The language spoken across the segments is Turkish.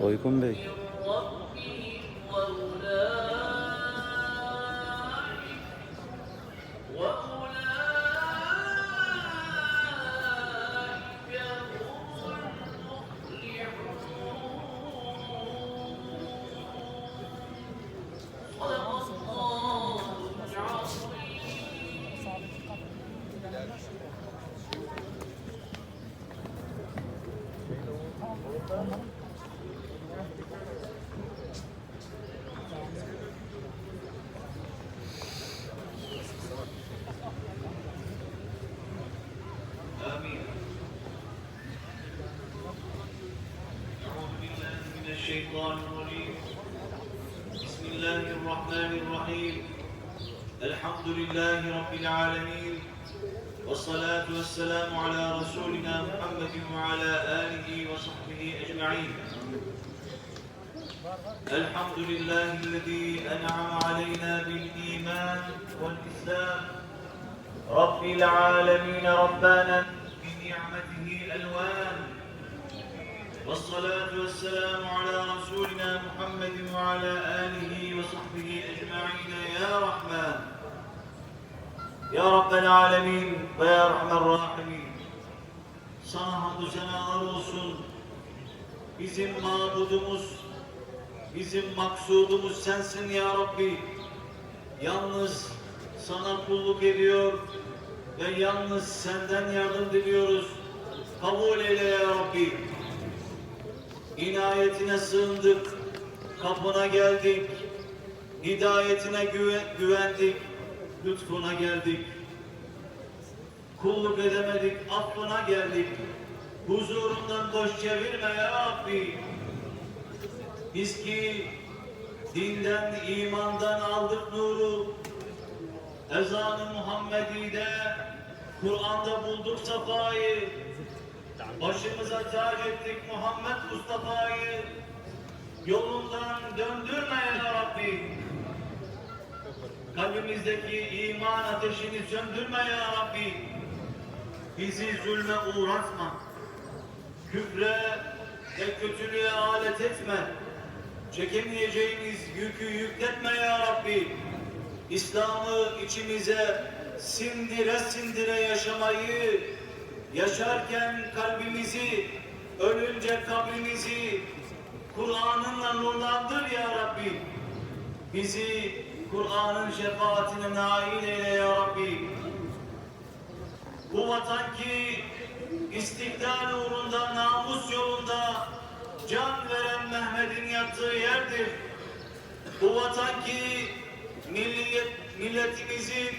Toygun Bey. الشيطان الرجيم. بسم الله الرحمن الرحيم. الحمد لله رب العالمين. والصلاة والسلام على رسولنا محمد وعلى آله وصحبه أجمعين. الحمد لله الذي أنعم علينا بالإيمان والإسلام. رب العالمين ربنا بنعمته ألوان. والصلاة والسلام على رسولنا محمد وعلى آله وصحبه أجمعين يا رحمن يا رب العالمين ويا أرحم الراحمين Sana hamdü senalar olsun. Bizim mabudumuz, bizim maksudumuz sensin ya Rabbi. Yalnız sana kulluk ediyor ve yalnız senden yardım diliyoruz. Kabul eyle ya Rabbi. İnayetine sığındık, kapına geldik, hidayetine güve- güvendik, lütfuna geldik. Kulluk edemedik, affına geldik. Huzurundan boş çevirme ya Rabbi. Biz ki dinden, imandan aldık nuru, ezanı Muhammedi'de, Kur'an'da bulduk safayı, başımıza tac ettik Muhammed Mustafa'yı, yolundan döndürme ya Rabbi. Kalbimizdeki iman ateşini söndürme ya Rabbi. Bizi zulme uğratma. Küfre ve kötülüğe alet etme. Çekemeyeceğimiz yükü yükletme ya Rabbi. İslam'ı içimize sindire sindire yaşamayı, yaşarken kalbimizi, ölünce kabrimizi Kur'an'ınla nurlandır ya Rabbi. Bizi Kur'an'ın şefaatine nail eyle ya Rabbi. Bu vatan ki istiklal uğrunda, namus yolunda can veren Mehmet'in yattığı yerdir. Bu vatan ki milliyet, milletimizin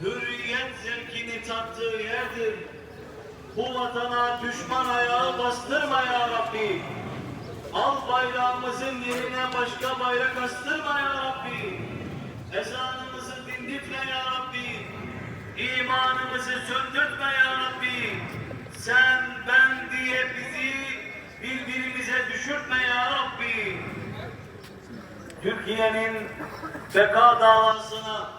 hürriyet zevkini tattığı yerdir. Bu vatana düşman ayağı bastırma ya Rabbi. Al bayrağımızın yerine başka bayrak astırma ya Rabbi. Ezanımızı dindirtme ya Rabbi. İmanımızı söndürtme ya Rabbi. Sen, ben diye bizi birbirimize düşürtme ya Rabbi. Türkiye'nin beka davasına,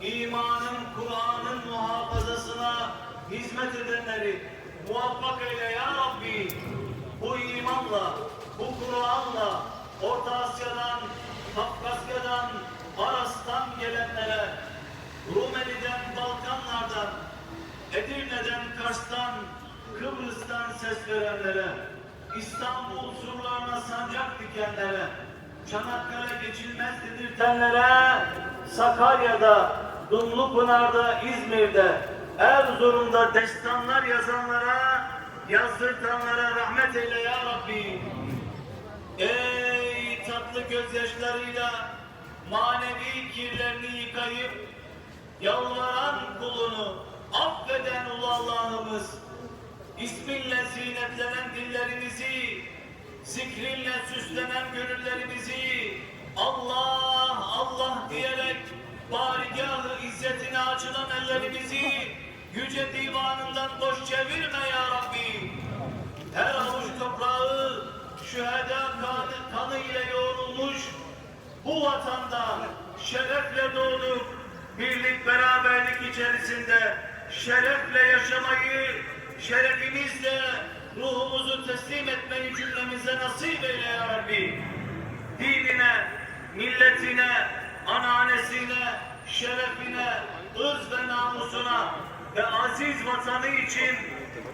imanın, Kur'an'ın muhafazasına hizmet edenleri muvaffak eyle ya Rabbi. Bu imanla, bu Kur'an'la Orta Asya'dan, Kafkasya'dan, Aras'tan gelenlere, Rumeli'den, Balkanlardan, Edirne'den, Kars'tan, Kıbrıs'tan ses verenlere, İstanbul surlarına sancak dikenlere, Çanakkale geçilmez dedirtenlere, Sakarya'da, Dumlupınar'da, İzmir'de, Erzurum'da destanlar yazanlara, yazdırtanlara rahmet eyle ya Rabbi. Ey tatlı gözyaşlarıyla manevi kirlerini yıkayıp yalvaran kulunu affeden ulu Allah'ımız isminle zinetlenen dillerimizi zikrinle süslenen gönüllerimizi Allah Allah diyerek barigahı izzetine açılan ellerimizi Yüce divanından boş çevirme ya Rabbi. Her avuç toprağı şüheda kanı, kanı ile yoğrulmuş bu vatanda şerefle doğduk. Birlik beraberlik içerisinde şerefle yaşamayı, şerefimizle ruhumuzu teslim etmeyi cümlemize nasip eyle ya Rabbi. Dinine, milletine, ananesine, şerefine, ırz ve namusuna ve aziz vatanı için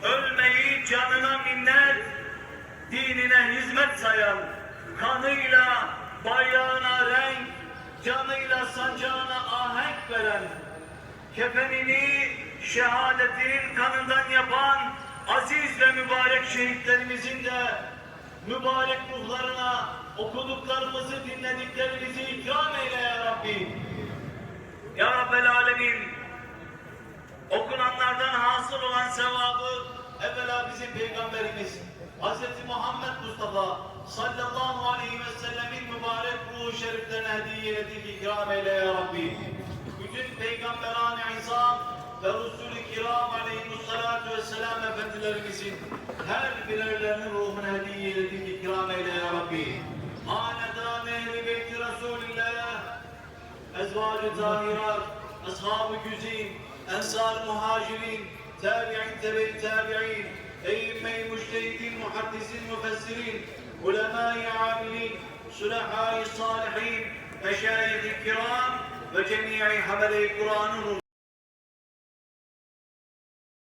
ölmeyi canına minnet, dinine hizmet sayan, kanıyla bayrağına renk, canıyla sancağına ahenk veren, kefenini şehadetinin kanından yapan aziz ve mübarek şehitlerimizin de mübarek ruhlarına okuduklarımızı, dinlediklerimizi ikram eyle ya Rabbi. Sevabı evvela bizim Peygamberimiz Hz. Muhammed Mustafa sallallahu aleyhi ve sellemin mübarek ruhu şeriflerine hediye edip ikram eyle ya Rabbi. Bütün peygamberan-ı izam ve Resul-i kiram aleyhimussalatu vesselam efendilerimizin her birerlerinin ruhuna hediye edip ikram eyle ya Rabbi. Hanedan ehli beyti Resulillah ezvacı tahirat, ashab-ı güzin, ensar muhacirin, تابع تبع التابعين أئمة مجتهدين محدثين مفسرين علماء عاملين صلحاء الصالحين مشايخ الكرام وجميع حملي قرآنهم